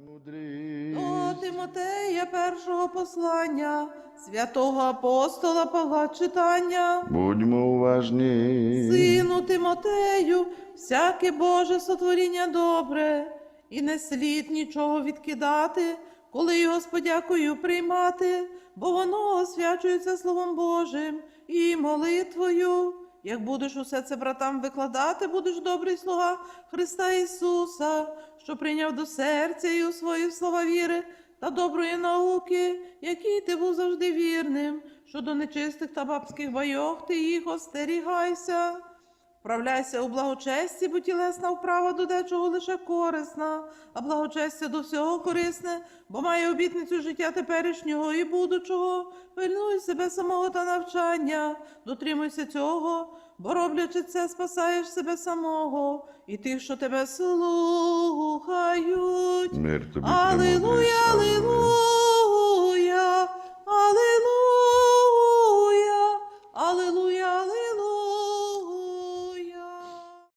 До Тимотея першого послання, святого апостола Павла читання. Будьмо уважні. Сину Тимотею, всяке Боже сотворіння добре, і не слід нічого відкидати, коли його з подякою приймати, бо воно освячується Словом Божим і молитвою. Як будеш усе це братам викладати, будеш добрий слуга Христа Ісуса, що прийняв до серця і свої слова віри та доброї науки, який ти був завжди вірним, що до нечистих та бабських байок ти їх остерігайся. Вправляйся у благочесті, бо тілесна вправа до дечого лише корисна, а благочестя до всього корисне, бо має обітницю життя теперішнього і будучого. Пильнуй себе самого та навчання, дотримуйся цього, бо роблячи це, спасаєш себе самого і тих, що тебе слухають. Мир тобі